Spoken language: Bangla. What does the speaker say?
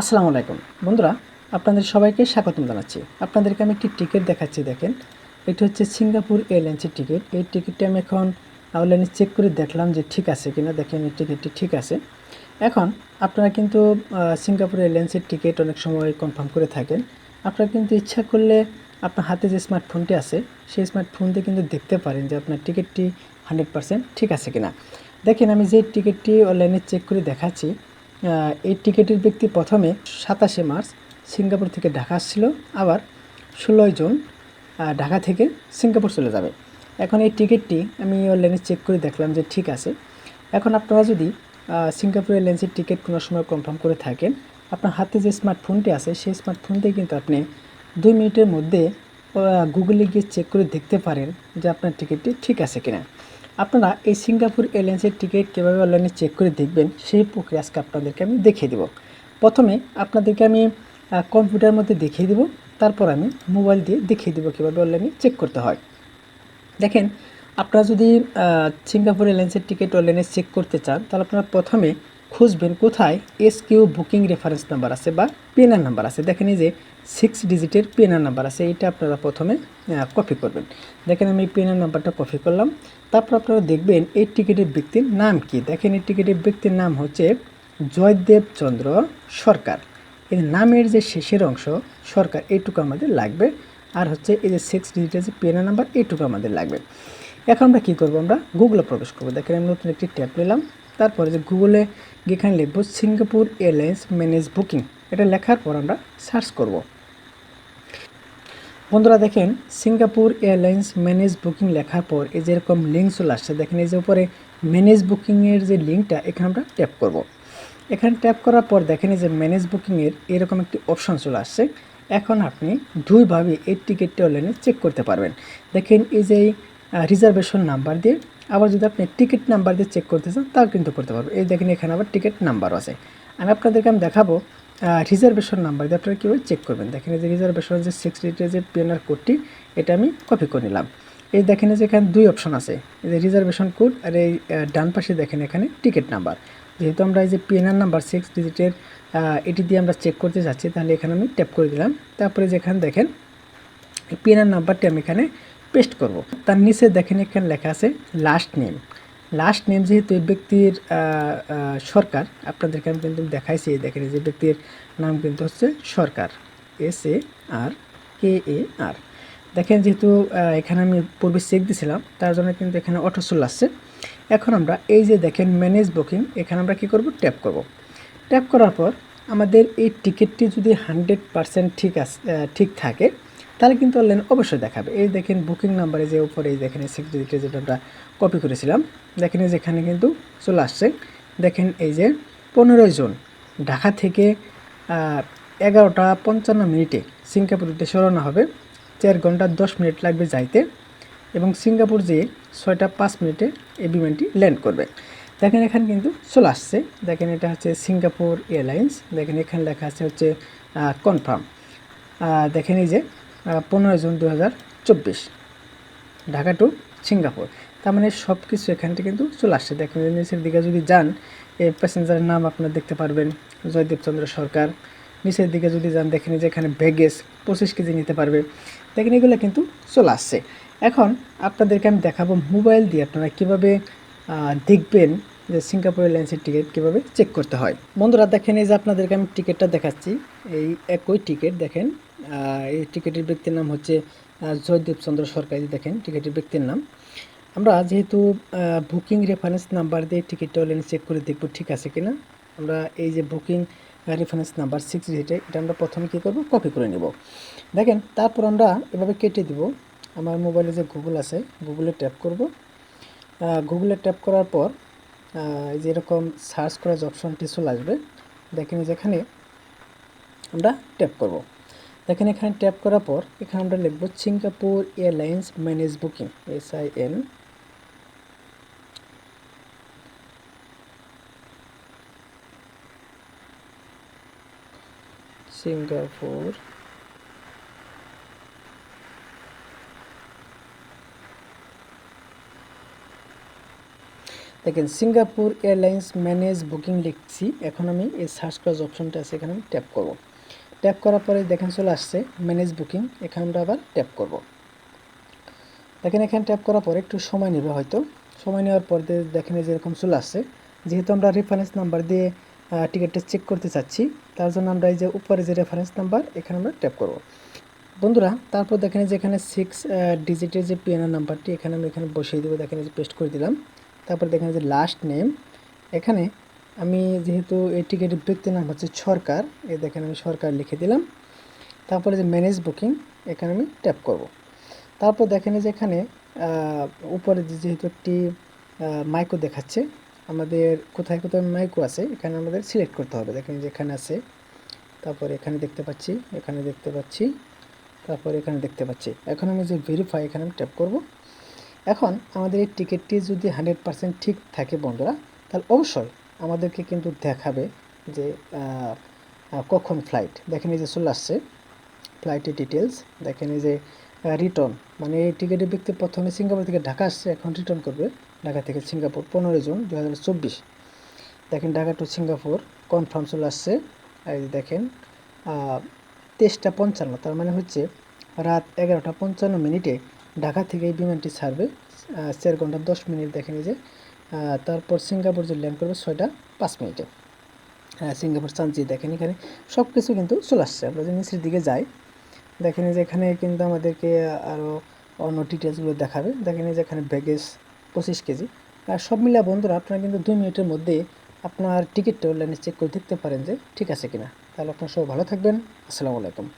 আসসালামু আলাইকুম। বন্ধুরা, আপনাদের সবাইকে স্বাগতম জানাচ্ছি। আপনাদেরকে আমি একটি টিকিট দেখাচ্ছি, দেখেন। এটি হচ্ছে সিঙ্গাপুর এয়ারলাইন্সের টিকিট। এই টিকিটটি আমি এখন অনলাইনে চেক করে দেখলাম যে ঠিক আছে কিনা। দেখেন, এই টিকিটটি ঠিক আছে। এখন আপনারা কিন্তু সিঙ্গাপুর এয়ারলাইন্সের টিকিট অনেক সময় কনফার্ম করে থাকেন। আপনারা কিন্তু ইচ্ছা করলে আপনার হাতে যে স্মার্টফোনটি আছে, সেই স্মার্টফোন দিয়ে কিন্তু দেখতে পারেন যে আপনার টিকিটটি হান্ড্রেড ঠিক আছে কিনা। দেখেন, আমি যে টিকিটটি অনলাইনে চেক করে দেখাচ্ছি এই টিকিটের ব্যক্তি প্রথমে সাতাশে মার্চ সিঙ্গাপুর থেকে ঢাকা আসছিল, আবার ষোলোই জুন ঢাকা থেকে সিঙ্গাপুর চলে যাবে। এখন এই টিকিটটি আমি অনলাইনে চেক করে দেখলাম যে ঠিক আছে। এখন আপনারা যদি সিঙ্গাপুর এয়ারলাইন্সের টিকিট কোনো সময় কনফার্ম করে থাকেন, আপনার হাতে যে স্মার্টফোনটি আছে, সেই স্মার্টফোন কিন্তু আপনি দুই মিনিটের মধ্যে গুগলে গিয়ে চেক করে দেখতে পারেন যে আপনার টিকিটটি ঠিক আছে কিনা। আপনারা এই সিঙ্গাপুর এয়ারলাইন্সের টিকিট কীভাবে অনলাইনে চেক করে দেখবেন, সেই প্রক্রিয়া আজকে আপনাদেরকে আমি দেখিয়ে দেবো। প্রথমে আপনাদেরকে আমি কম্পিউটার মধ্যে দেখিয়ে দেবো, তারপর আমি মোবাইল দিয়ে দেখিয়ে দেবো কীভাবে অনলাইনে চেক করতে হয়। দেখেন, আপনারা যদি সিঙ্গাপুর এয়ারলাইন্সের টিকিট অনলাইনে চেক করতে চান, তাহলে আপনারা প্রথমে খুঁজবেন কোথায়? S Q booking reference number আছে বা পিএনআর নাম্বার আছে। দেখেন যে সিক্স ডিজিটের পিএনআর নাম্বার আছে। এটা আপনারা প্রথমে কপি করবেন। দেখেন আমি পিএনআর নাম্বারটা কপি করলাম। তারপর আপনারা দেখবেন এই টিকিটের ব্যক্তির নাম কি? দেখেন এই টিকিটের ব্যক্তির নাম হচ্ছে জয়দেব চন্দ্র সরকার। এই নামের যে শেষের অংশ সরকার, এইটুকু আমাদের লাগবে। আর হচ্ছে এই যে সিক্স ডিজিটের যে পেনা নাম্বার এইটুকু আমাদের লাগবে। এখন আমরা কী করব আমরা? গুগলে প্রবেশ করব। দেখেন আমি নতুন একটি ট্যাব নিলাম। তারপরে যে গুগলে এখানে লিখব সিঙ্গাপুর এয়ারলাইন্স ম্যানেজ বুকিং এটা লেখার পর আমরা সার্চ করব। বন্ধুরা দেখেন সিঙ্গাপুর এয়ারলাইন্স ম্যানেজ বুকিং লেখার পর এই যে এরকম লিঙ্ক চলে আসছে, দেখেন এই যে উপরে ম্যানেজ বুকিংয়ের যে লিঙ্কটা এখানে আমরা ট্যাপ করব। এখানে ট্যাপ করার পর দেখেন এই যে ম্যানেজ বুকিংয়ের এরকম একটি অপশন চলে আসছে। এখন আপনি দুইভাবে এই টিকিটটি অনলাইনে চেক করতে পারবেন। দেখেন এই যে রিজার্ভেশন নাম্বার দিয়ে। আবার যদি আপনি টিকিট নাম্বার দিয়ে চেক করতে চান, তাও কিন্তু করতে পারবেন। এই দেখেন এখানে আবার টিকিট নাম্বারও আছে। আমি আপনাদেরকে আমি দেখাবো রিজার্ভেশন নাম্বার দিয়ে আপনারা কীভাবে চেক করবেন। দেখেন যে রিজার্ভেশন যে সিক্স ডিটের যে পিএনআর কোডটি এটা আমি কপি করে নিলাম। এই দেখেন যে এখানে দুই অপশন আছে। এই যে রিজার্ভেশন কোড আর এই ডান পাশে দেখেন এখানে টিকিট নাম্বার যেহেতু আমরা এই যে পিএনআর নাম্বার সিক্স ডিজিটের এটি দিয়ে আমরা চেক করতে যাচ্ছি, তাহলে এখানে আমি ট্যাপ করে দিলাম। তারপরে যেখানে দেখেন পিএনআর নাম্বারটি আমি এখানে পেস্ট করব। তার নিচে দেখেন এখানে লেখা আছে লাস্ট নেম লাস্ট নেম যেহেতু এই ব্যক্তির সরকার, আপনাদেরকে আমি কিন্তু দেখাইছি দেখেন যে ব্যক্তির নাম কিন্তু হচ্ছে সরকার। এস এ আর কে এ আর দেখেন যেহেতু এখানে আমি পূর্বে চেক দিয়েছিলাম তার জন্য কিন্তু এখানে অটো চলে আসছে। এখন আমরা এই যে দেখেন ম্যানেজ বুকিং এখানে আমরা কি করব? ট্যাপ করব। ট্যাপ করার পর আমাদের এই টিকিটটি যদি হান্ড্রেড পারসেন্ট ঠিক আছে ঠিক থাকে তাহলে কিন্তু অনলাইন অবশ্যই দেখাবে। এই দেখেন বুকিং নাম্বারে যে উপরে এই দেখেন সিক্স ডিজিটের যেটা আমরা কপি করেছিলাম। দেখেন এই যে এখানে কিন্তু চলে আসছে। দেখেন এই যে পনেরোই জুন, ঢাকা থেকে এগারোটা পঞ্চান্ন মিনিটে সিঙ্গাপুর উদ্দেশ্যে রওনা হবে। চার ঘণ্টা দশ মিনিট লাগবে যাইতে এবং সিঙ্গাপুর যেয়ে ছয়টা পাঁচ মিনিটে এই বিমানটি ল্যান্ড করবে। দেখেন এখানে কিন্তু চলে আসছে। দেখেন এটা হচ্ছে সিঙ্গাপুর এয়ারলাইন্স। দেখেন এখানে লেখা আছে হচ্ছে কনফার্ম দেখেন এই যে পনেরো জুন দু হাজার চব্বিশ, ঢাকা টু সিঙ্গাপুর। তার মানে সব কিছু এখান থেকে কিন্তু চলে আসছে। দেখেন নিচের দিকে যদি যান, এই প্যাসেঞ্জারের নাম আপনারা দেখতে পারবেন, জয়দেব চন্দ্র সরকার। নিচের দিকে যদি যান, দেখেন যে এখানে ব্যাগেজ পঁচিশ কেজি নিতে পারবে। দেখেন, এগুলো কিন্তু চলে আসছে। এখন আপনাদেরকে আমি দেখাবো মোবাইল দিয়ে আপনারা কীভাবে দেখবেন যে সিঙ্গাপুর এয়ারলাইন্সের টিকিট কীভাবে চেক করতে হয়। বন্ধুরা, দেখেন এই যে আপনাদেরকে আমি টিকিটটা দেখাচ্ছি, এই একই টিকিট দেখেন এই টিকিটের ব্যক্তির নাম হচ্ছে আহ, জয়দেব চন্দ্র সরকার দেখেন টিকিটের ব্যক্তির নাম। আমরা যেহেতু বুকিং রেফারেন্স নাম্বার দিয়ে টিকিটটা অনলাইনে চেক করে দেখব ঠিক আছে কিনা। আমরা এই যে বুকিং রেফারেন্স নাম্বার সিক্স ডিজিটে এটা আমরা প্রথমে কী করব? কপি করে নেব। দেখেন তারপর আমরা এভাবে কেটে দিব। আমার মোবাইলে যে গুগল আছে গুগলে ট্যাপ করব। গুগলে ট্যাপ করার পর আহ, এই যে এরকম সার্চ করার যে অপশনটি চলে আসবে দেখেন যেখানে আমরা ট্যাপ করব। দেখেন, এখানে ট্যাপ করার পর এখানে আমরা লিখব Singapore Airlines manage booking S I N Singapore দেখেন, সিঙ্গাপুর এয়ারলাইন্স ম্যানেজ বুকিং লিখছি। এখন আমি এই সার্চ করার অপশনটা আছে, এখানে আমি ট্যাপ করব। ট্যাপ করার পরে দেখেন চলে আসছে ম্যানেজ বুকিং এখানে আমরা আবার ট্যাপ করব। দেখেন এখানে ট্যাপ করার পরে একটু সময় নেবে হয়তো। সময় নেওয়ার পর দেখেন এই যে এরকম চলে আসছে। যেহেতু আমরা রেফারেন্স নাম্বার দিয়ে টিকিটটা চেক করতে চাচ্ছি, তার জন্য আমরা এই যে উপরে যে রেফারেন্স নাম্বার এখানে আমরা ট্যাপ করব। বন্ধুরা, তারপর দেখেন যে এখানে সিক্স ডিজিটের যে পিএনআর নাম্বারটি এখানে আমি এখানে বসিয়ে দেবো। দেখেন যে পেস্ট করে দিলাম। তারপর দেখেন যে লাস্ট নেম এখানে আমি যেহেতু এই টিকিটের ব্যক্তির নাম হচ্ছে সরকার এ দেখেন আমি সরকার লিখে দিলাম। তারপরে যে ম্যানেজ বুকিং এখানে আমি ট্যাপ করব। তারপর দেখেন যে এখানে উপরে যেহেতু একটি মাইকো দেখাচ্ছে, আমাদের কোথায় কোথায় মাইকো আছে, এখানে আমাদের সিলেক্ট করতে হবে। দেখেন যে এখানে আছে, তারপর এখানে দেখতে পাচ্ছি, এখানে দেখতে পাচ্ছি, তারপর এখানে দেখতে পাচ্ছি। এখন আমি যে ভেরিফাই এখানে আমি ট্যাপ করব। এখন আমাদের এই টিকিটটি যদি হান্ড্রেড পার্সেন্ট ঠিক থাকে বন্ধুরা, তাহলে অবশ্যই আমাদেরকে কিন্তু দেখাবে যে কখন ফ্লাইট দেখেন এই যে চলে আসছে ফ্লাইটের ডিটেলস দেখেন এই যে রিটার্ন মানে এই টিকিটের ব্যক্তি প্রথমে সিঙ্গাপুর থেকে ঢাকা আসছে, এখন রিটার্ন করবে ঢাকা থেকে সিঙ্গাপুর, পনেরোই জুন দু হাজার চব্বিশ। দেখেন ঢাকা টু সিঙ্গাপুর কনফার্ম চলে আসছে। এই দেখেন তেইশটা পঞ্চান্ন, তার মানে হচ্ছে রাত এগারোটা পঞ্চান্ন মিনিটে ঢাকা থেকে এই বিমানটি ছাড়বে চার ঘণ্টা দশ মিনিট। দেখেন এই যে তারপর সিঙ্গাপুর যে ল্যান্ড করবে ছয়টা পাঁচ মিনিটে। হ্যাঁ সিঙ্গাপুর চাঞ্চি দেখেন এখানে সব কিছু কিন্তু চলে আসছে। আমরা যদি নিচের দিকে যাই, দেখেন যে এখানে কিন্তু আমাদেরকে আরও অন্য ডিটেলসগুলো দেখাবে। দেখেন যে এখানে ব্যাগেজ পঁচিশ কেজি। আর সব মিলা বন্ধুরা, আপনারা কিন্তু দুই মিনিটের মধ্যে আপনার টিকিটটা অনলাইনে চেক করে দেখতে পারেন যে ঠিক আছে কিনা। তাহলে আপনার সব ভালো থাকবেন। আসসালামু আলাইকুম।